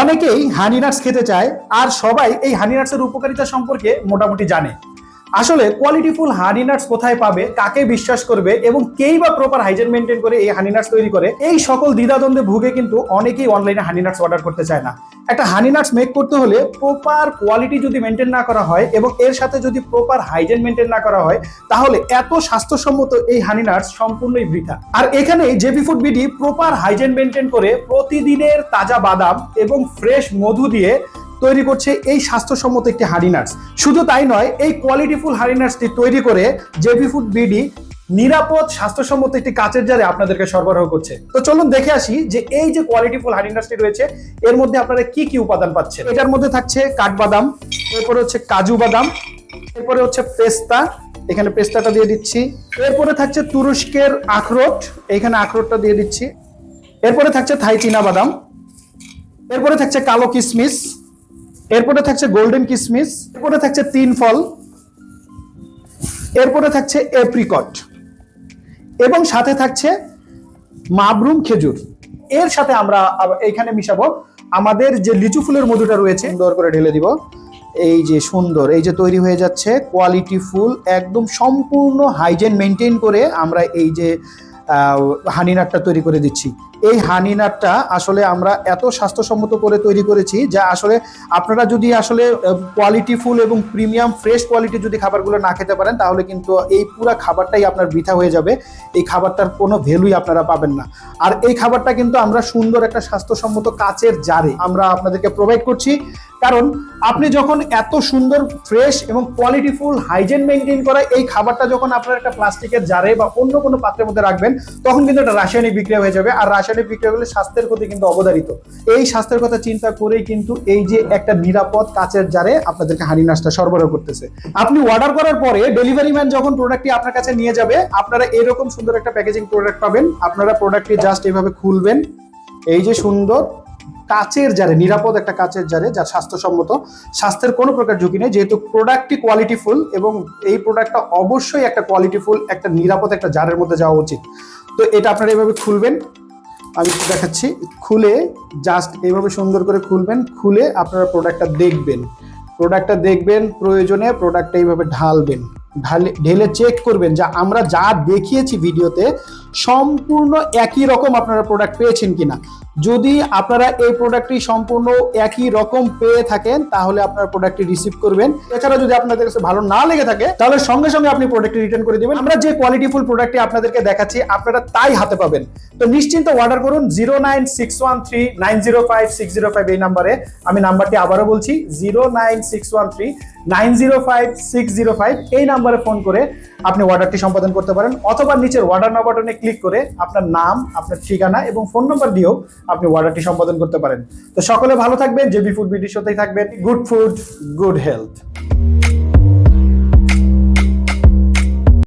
অনেকেই হানি নাটস খেতে চায় আর সবাই এই হানি নাটসের উপকারিতা সম্পর্কে মোটামুটি জানে। আসলে কোয়ালিটিফুল হানি নাটস কোথায় পাবে, কাকে বিশ্বাস করবে এবং কেই বা প্রপার হাইজেন মেনটেন করে এই হানি নাটস তৈরি করে, এই সকল দ্বিধাদ্বন্দ্বে ভুগে কিন্তু অনেকেই অনলাইনে হানি নাটস অর্ডার করতে চায় না। একটা হানি নাটস মেক করতে হলে প্রপার কোয়ালিটি যদি মেনটেন না করা হয় এবং এর সাথে যদি প্রপার হাইজেন মেনটেন না করা হয়, তাহলে এত স্বাস্থ্যসম্মত এই হানি নাটস সম্পূর্ণই বৃথা। আর এখানে JP food BD proper hygiene maintain করে প্রতিদিনের তাজা বাদাম এবং ফ্রেশ মধু দিয়ে তৈরি করছে এই স্বাস্থ্যসম্মত একটি নাটস শুধু তাই নয়, এই কোয়ালিটিফুল নাটসটি তৈরি করে জেবি ফুড বিডি নিরাপদ, স্বাস্থ্যসম্মত একটি কাচের জারে আপনাদেরকে সরবরাহ করছে। তো চলুন দেখে আসি যে এই যে কোয়ালিটিফুল নাটসটি রয়েছে, এর মধ্যে আপনারা কি কি উপাদান পাচ্ছেন? এটার মধ্যে থাকছে কাঠবাদাম, এরপরে হচ্ছে কাজু বাদাম, এরপরে হচ্ছে পেস্তা, এখানে পেস্তাটা দিয়ে দিচ্ছি। এরপরে থাকছে তুরস্কের আখরোট, এখানে আখরোটটা দিয়ে দিচ্ছি। এরপরে থাকছে থাই চীনা বাদাম, এরপরে থাকছে কালো কিশমিশ এরপরে থাকছে গোল্ডেন কিশমিশ এরপরে থাকছে তিন ফল এরপরে থাকছে এপ্রিকট এবং সাথে থাকছে মাবরুম খেজুর এর সাথে আমরা এখানে মিশাবো। আমাদের যে লিচু ফুলের মধুটা রয়েছে, সুন্দর করে ঢেলে দিব। এই যে সুন্দর, এই যে তৈরি হয়ে যাচ্ছে কোয়ালিটি ফুল, একদম সম্পূর্ণ হাইজেন মেনটেন করে আমরা এই যে হানিনাটটা তৈরি করে দিচ্ছি। এই হানি নাটটা আসলে আমরা এত স্বাস্থ্যসম্মত করে তৈরি করেছি যা আসলে আপনারা যদি আসলে কোয়ালিটি ফুল এবং প্রিমিয়াম ফ্রেশ কোয়ালিটি যদি খাবারগুলো না খেতে পারেন, তাহলে কিন্তু এই পুরো খাবারটাই আপনার বৃথা হয়ে যাবে। এই খাবারটার কোনো ভ্যালুই আপনারা পাবেন না। আর এই খাবারটা কিন্তু আমরা সুন্দর একটা স্বাস্থ্যসম্মত কাচের জারে আমরা আপনাদেরকে প্রোভাইড করছি। কারণ আপনি যখন এত সুন্দর ফ্রেশ এবং কোয়ালিটিফুল হাইজেন মেনটেন করা এই খাবারটা যখন আপনার একটা প্লাস্টিকের জারে বা অন্য কোনো পাত্রের মধ্যে রাখবেন, তখন কিন্তু এটা রাসায়নিক বিক্রিয়া হয়ে যাবে। আর রাসায়নিক বিক্রিয়া হলে স্বাস্থ্যের ক্ষতি কিন্তু অবধারিত। এই স্বাস্থ্যের কথা চিন্তা করেই কিন্তু এই যে একটা নিরাপদ কাচের জারে আপনাদেরকে হানি নাশটা সরবরাহ করতেছে। আপনি অর্ডার করার পরে ডেলিভারি ম্যান যখন প্রোডাক্টটি আপনার কাছে নিয়ে যাবে, আপনারা এরকম সুন্দর একটা প্যাকেজিং প্রোডাক্ট পাবেন। আপনারা প্রোডাক্টটি জাস্ট এইভাবে খুলবেন। এই যে সুন্দর কাচের জারে, নিরাপদ একটা কাচের জারে, যা স্বাস্থ্যসম্মত, স্বাস্থ্যের কোনো প্রকার ঝুঁকি নেই। যেহেতু প্রোডাক্টটি কোয়ালিটিফুল এবং এই প্রোডাক্টটা অবশ্যই একটা কোয়ালিটিফুল একটা নিরাপদ একটা জারের মধ্যে যাওয়া উচিত। তো এটা আপনারা এইভাবে খুলবেন। আমি একটু দেখাচ্ছি। খুলে জাস্ট এইভাবে সুন্দর করে খুলবেন, খুলে আপনারা প্রোডাক্টটা দেখবেন। প্রোডাক্টটা দেখবেন, প্রয়োজনে প্রোডাক্টটা এইভাবে ঢালবেন। ঢালে, ঢেলে চেক করবেন যা আমরা যা দেখিয়েছি ভিডিওতে সম্পূর্ণ একই রকম আপনারা প্রোডাক্ট পেয়েছেন কিনা। যদি আপনারা এই প্রোডাক্টটি সম্পূর্ণ একই রকম পেয়ে থাকেন, তাহলে আপনার প্রোডাক্টটি রিসিভ করবেন। এছাড়া যদি আপনাদের কাছে ভালো না লেগে থাকে, তাহলে সঙ্গে সঙ্গে আপনি প্রোডাক্টটি রিটার্ন করে দিবেন। আমরা যে কোয়ালিটিফুল প্রোডাক্টটি আপনাদেরকে দেখাচ্ছি, আপনারা তাই হাতে পাবেন। তো নিশ্চিন্ত অর্ডার করুন zero nine six one three nine zero five six zero five এই নাম্বারে আমি নাম্বারটি আবারও বলছি zero nine six one three nine zero five six zero five এই নাম্বারে ফোন করে আপনি অর্ডারটি সম্পাদন করতে পারেন, অথবা নিচের অর্ডার নাও ক্লিক করে আপনার নাম, আপনার ঠিকানা এবং ফোন নম্বর দিয়েও আপনি অর্ডারটি সম্পাদন করতে পারেন। তো সকলে ভালো থাকবেন জেবি ফুড বিটির সাথেই থাকবেন। Good food good health